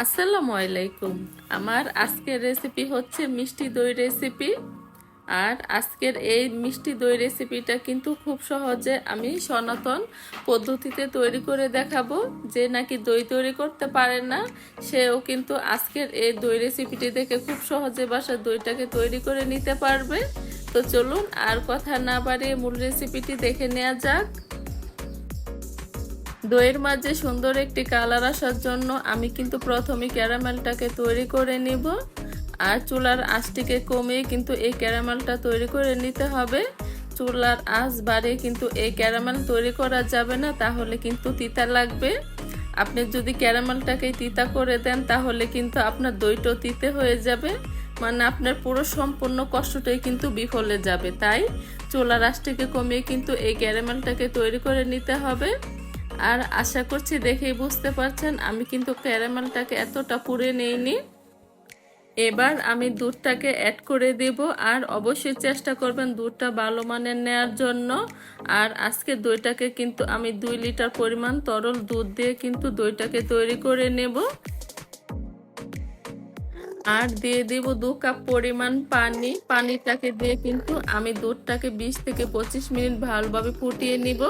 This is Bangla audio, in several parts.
আসসালামু আলাইকুম। আমার আজকের রেসিপি হচ্ছে মিষ্টি দই রেসিপি আর আজকের এই মিষ্টি দই রেসিপিটা কিন্তু খুব সহজে আমি সনাতন পদ্ধতিতে তৈরি করে দেখাবো। যে নাকি দই তৈরি করতে পারে না, সেও কিন্তু আজকের এই দই রেসিপিটি দেখে খুব সহজে বাসার দইটাকে তৈরি করে নিতে পারবে। তো চলুন আর কথা না বাড়িয়ে মূল রেসিপিটি দেখে নেওয়া যাক। দইয়ের মাঝে সুন্দর একটি কালার আসার জন্য আমি কিন্তু প্রথমে ক্যারামেলটাকে তৈরি করে নিব। আর চুলার আঁচটিকে কমিয়ে কিন্তু এই ক্যারামেলটা তৈরি করে নিতে হবে। চুলার আঁচ বাড়িয়ে কিন্তু এই ক্যারামেল তৈরি করা যাবে না, তাহলে কিন্তু তিতা লাগবে। আপনি যদি ক্যারামেলটাকে তিতা করে দেন, তাহলে কিন্তু আপনার দইটাও তিতে হয়ে যাবে। মানে আপনার পুরো সম্পূর্ণ কষ্টটাই কিন্তু বিফলে যাবে। তাই চুলার আঁচটিকে কমিয়ে কিন্তু এই ক্যারামেলটাকে তৈরি করে নিতে হবে। আর আশা করছি দেখেই বুঝতে পারছেন, আমি কিন্তু ক্যারামেলটাকে এতটা পুড়ে নেইনি। এবার আমি দুধটাকে অ্যাড করে দেব, আর অবশ্যই চেষ্টা করবেন দুধটা ভালো মানের নেওয়ার জন্য। আর আজকে দইটাকে কিন্তু আমি দুই লিটার পরিমাণ তরল দুধ দিয়ে কিন্তু দইটাকে তৈরি করে নেব। আর দিয়ে দেব দু কাপ পরিমাণ পানি। পানিটাকে দিয়ে কিন্তু আমি দুধটাকে বিশ থেকে পঁচিশ মিনিট ভালোভাবে ফুটিয়ে নিব।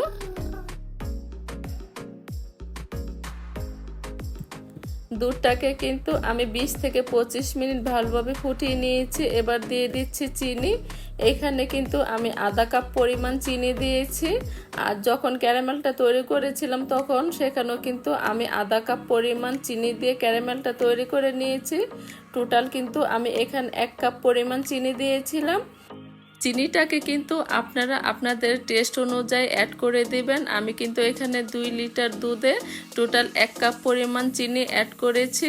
দুধটাকে কিন্তু আমি 20 থেকে পঁচিশ মিনিট ভালোভাবে ফুটিয়ে নিয়েছি। এবার দিয়ে দিচ্ছি চিনি। এখানে কিন্তু আমি আধা কাপ পরিমাণ চিনি দিয়েছি। আর যখন ক্যারামেলটা তৈরি করেছিলাম তখন সেখানেও কিন্তু আমি আধা কাপ পরিমাণ চিনি দিয়ে ক্যারামেলটা তৈরি করে নিয়েছি। টোটাল কিন্তু আমি এখানে এক কাপ পরিমাণ চিনি দিয়েছিলাম। চিনিটাকে কিন্তু আপনারা আপনাদের টেস্ট অনুযায়ী অ্যাড করে দিবেন। আমি কিন্তু এখানে দুই লিটার দুধে টোটাল এক কাপ পরিমাণ চিনি অ্যাড করেছি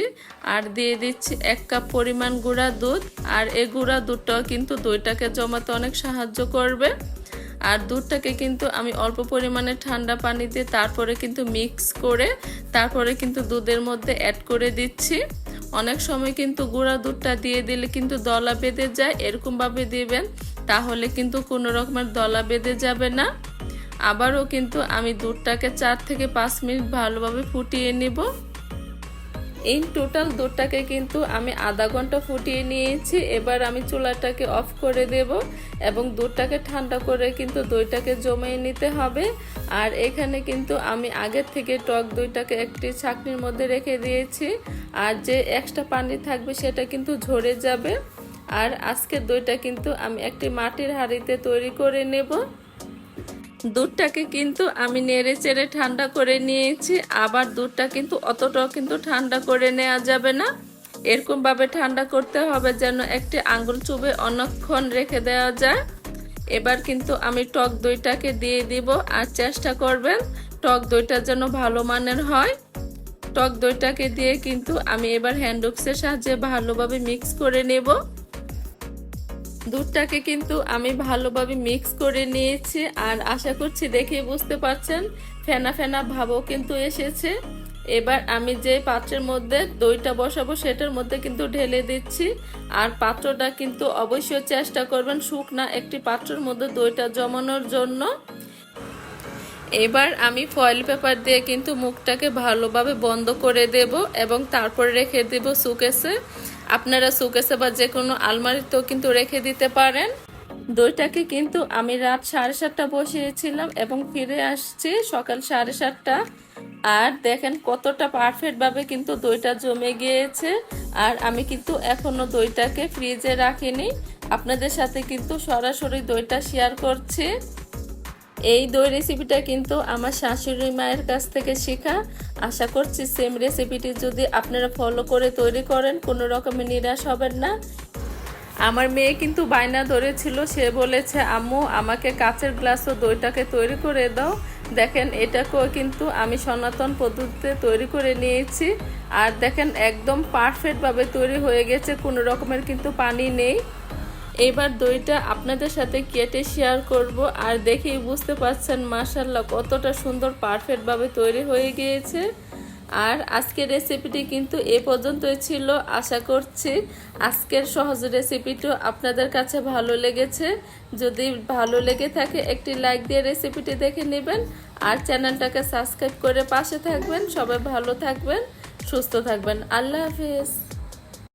আর দিয়ে দিচ্ছি এক কাপ পরিমাণ গুঁড়া দুধ। আর এই গুঁড়া দুধটাও কিন্তু দইটাকে জমাতে অনেক সাহায্য করবে। আর দুধটাকে কিন্তু আমি অল্প পরিমাণে ঠান্ডা পানি দিয়ে তারপরে কিন্তু মিক্স করে তারপরে কিন্তু দুধের মধ্যে অ্যাড করে দিচ্ছি। অনেক সময় কিন্তু গুঁড়া দুধটা দিয়ে দিলে কিন্তু দলা বেঁধে যায়, এরকমভাবে দিবেন। তাহলে কিন্তু কোনো রকমের দলা বেঁধে যাবে না। আবারও কিন্তু আমি দুধটাকে চার থেকে পাঁচ মিনিট ভালোভাবে ফুটিয়ে নিব। এই টোটাল দুধটাকে কিন্তু আমি আধা ঘণ্টা ফুটিয়ে নিয়েছি। এবার আমি চুলাটাকে অফ করে দেব এবং দুধটাকে ঠান্ডা করে কিন্তু দইটাকে জমিয়ে নিতে হবে। আর এখানে কিন্তু আমি আগের থেকে টক দইটাকে একটি ছাকনির মধ্যে রেখে দিয়েছি। আর যে এক্সট্রা পানি থাকবে সেটা কিন্তু ঝরে যাবে। আর আজকের দইটা কিন্তু আমি একটি মাটির হাঁড়িতে তৈরি করে নেব। দুধটাকে কিন্তু আমি নেড়ে চেড়ে ঠান্ডা করে নিয়েছি। আবার দুধটা কিন্তু অতটাও কিন্তু ঠান্ডা করে নেওয়া যাবে না। এরকমভাবে ঠান্ডা করতে হবে যেন একটি আঙ্গুল চুবে অনেকক্ষণ রেখে দেওয়া যায়। এবার কিন্তু আমি টক দইটাকে দিয়ে দিব আর চেষ্টা করবেন টক দইটা যেন ভালো মানের হয়। টক দইটাকে দিয়ে কিন্তু আমি এবার হ্যান্ডউক্সের সাহায্যে ভালোভাবে মিক্স করে নেব। দুধটাকে কিন্তু আমি ভালোভাবে মিক্স করে নিয়েছি আর আশা করছি দেখে বুঝতে পারছেন, ফেনা ফেনা ভাবও কিন্তু এসেছে। এবার আমি যে পাত্রের মধ্যে দইটা বসাবো সেটার মধ্যে কিন্তু ঢেলে দিচ্ছি। আর পাত্রটা কিন্তু অবশ্যই চেষ্টা করবেন শুকনা একটি পাত্রের মধ্যে দইটা জমানোর জন্য। এবার আমি ফয়েল পেপার দিয়ে কিন্তু মুখটাকে ভালোভাবে বন্ধ করে দেব এবং তারপরে রেখে দেব সুকেসে আপনারা সুকেসে বা যে কোনো আলমারিতেও কিন্তু রেখে দিতে পারেন। দইটাকে কিন্তু আমি রাত সাড়ে সাতটা বসিয়েছিলাম এবং ফিরে আসছি সকাল সাড়ে সাতটা। আর দেখেন কতটা পারফেক্টভাবে কিন্তু দইটা জমে গিয়েছে। আর আমি কিন্তু এখনও দইটাকে ফ্রিজে রাখিনি। আপনাদের সাথে কিন্তু সরাসরি দইটা শেয়ার করছি। এই দই রেসিপিটা কিন্তু আমার শাশুড়ি মায়ের কাছ থেকে শেখা। আশা করছি সেম রেসিপিটি যদি আপনারা ফলো করে তৈরি করেন, কোনো রকমের নিরাশ হবেন না। আমার মেয়ে কিন্তু বায়না ধরেছিল, সে বলেছে, আম্মু, আমাকে কাচের গ্লাসও দইটাকে তৈরি করে দাও। দেখেন, এটাকেও কিন্তু আমি সনাতন পদ্ধতিতে তৈরি করে নিয়েছি। আর দেখেন, একদম পারফেক্টভাবে তৈরি হয়ে গেছে, কোনো রকমের কিন্তু পানি নেই। এবার দইটা আপনাদের সাথে কেটে শেয়ার করব আর দেখেই বুঝতে পারছেন মাসাল্লাহ কতটা সুন্দর পারফেক্টভাবে তৈরি হয়ে গিয়েছে। আর আজকের রেসিপিটি কিন্তু এ পর্যন্তই ছিল। আশা করছি আজকের সহজ রেসিপিটিও আপনাদের কাছে ভালো লেগেছে। যদি ভালো লেগে থাকে একটি লাইক দিয়ে রেসিপিটি দেখে নেবেন। আর চ্যানেলটাকে সাবস্ক্রাইব করে পাশে থাকবেন। সবাই ভালো থাকবেন, সুস্থ থাকবেন। আল্লাহ হাফিজ।